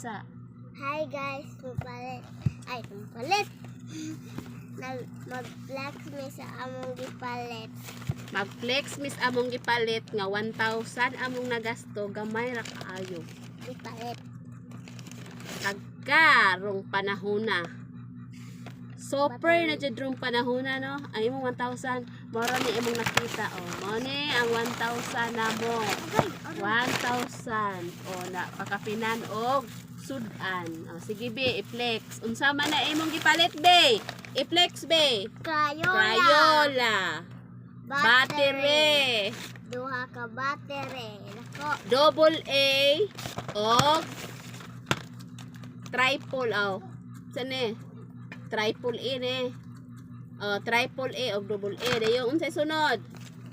sa. Hi guys, mapalit. Ay, mapalit. Nag mag-flex mi sa among gipalit. Mag-flex miss among gipalit nga 1,000 among nagasto gamay ra kaayo. Gipalit. Kagkarong panahona. Super na jud rong panahona no. Ang imong 1,000 mora ni imong nakita oh. Mo ni ang 1,000 namo. 1,000 o na pakapinan og sudan. O, sige be, i-flex. Unsa man na imong gipalit be? I-flex be. Crayola. Crayola. Battery. Duha ka battery. Nako. Double A og triple oh. Saan eh? Triple A ne. Oh, triple A og double A. Dayon unsay sunod?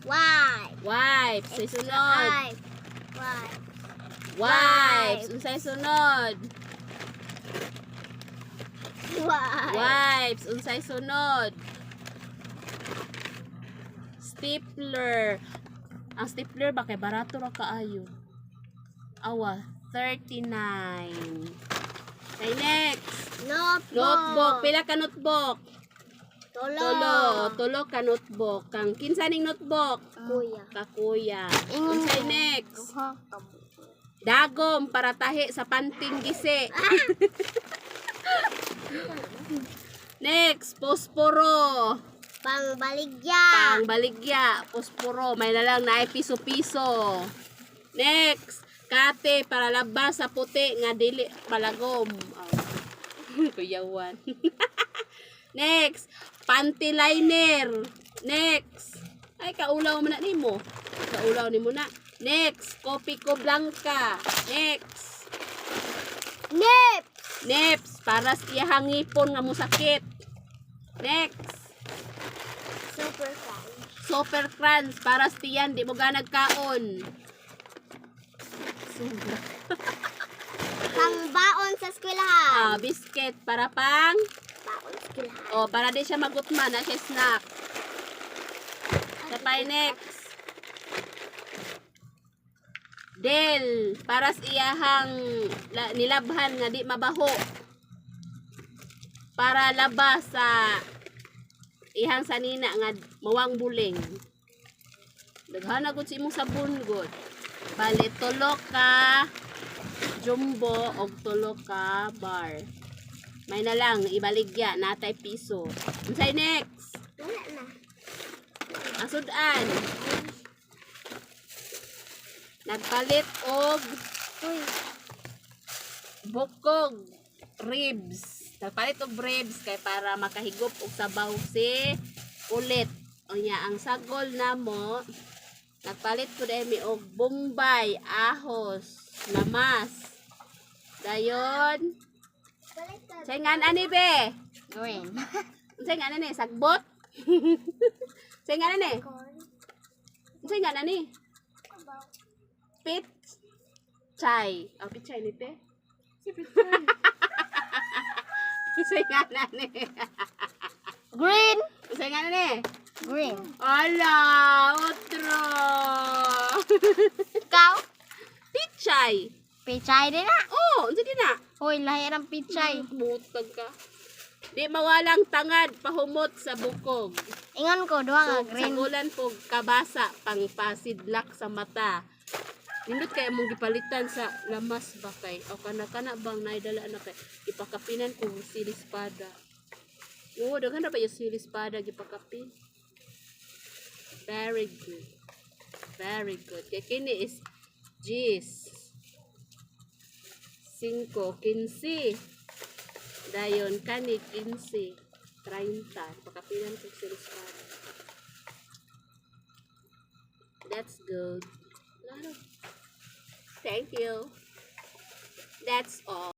Wipe. Wipes. Say sunod. Wipe. Wipe. Wipes. Unsay sunod? Wipe. Wipes. Unsay sunod? Stapler. Ang stapler ba kay barato ra kaayo? Awa, 39. Okay, next. Notebook. Notebook. Pila ka notebook? Tulo. Tulo. Tulo ka notebook. Kang kinsa ning notebook? Kuya. Kakuya. Ko. next? Ka buko. Dagom para tahi sa panting gisi. next, posporo. Pangbaligya. Pangbaligya, posporo. May na lang na piso-piso. Next, kate para labas sa puti nga dili palagom. Oh. Kuyawan. Next, panty liner. Next. Ay, kaulaw mo na nimo. Kaulaw nimo na. Next, kopi ko blanca. Next, Nip. neps para siya hangipon nga musakit. Next, Super fun. super crunch para siyan di mo ga nagkaon. Sobra. Pangbaon sa eskwelahan. Ah, biscuit para pang Baon sa eskwelahan. oh, para di siya magutman na siya snack. Sa next. Del, para sa iyahang la, nilabhan nga di mabaho. Para labas sa ihang sanina nga mawang buling. Daghan gud si imong sabon gud. Bali tulo ka jumbo og tulo ka bar. May na lang ibaligya natay piso. Unsay next? Wala na. Ang sudan. Nagpalit og Uy. bukog ribs. Nagpalit og ribs kay para makahigop og sabaw si ulit. O niya, ang sagol namo nagpalit ko dahil mi og bombay, ahos, lamas. Dayon, nga ani be? Green. Say nga ni sagbot? say nga ni? Corn. Say nga chai. Oh, pit chai ni te. Say nga ni. Green. Say nga ni. Green. Ala, otro. Ikaw? Pichay. Pichay din na. Oh, unsa din na? Hoy, lahi ng pichay. Butag ka. Di mawalang tangad pahumot sa bukog. Ingon ko, duha nga So, green. sagulan po kabasa pang pasidlak sa mata. Nindot kay mong gipalitan sa lamas ba kay o kana kana bang naidala na kay ipakapinan ko sili espada. Oo, daghan na ba yung sili espada gipakapi? Very good. Very good. Kay kini is G's. 5, 15. Dayon kani 15. 30. Pakapinan ko sili espada. That's good. Thank you. That's all.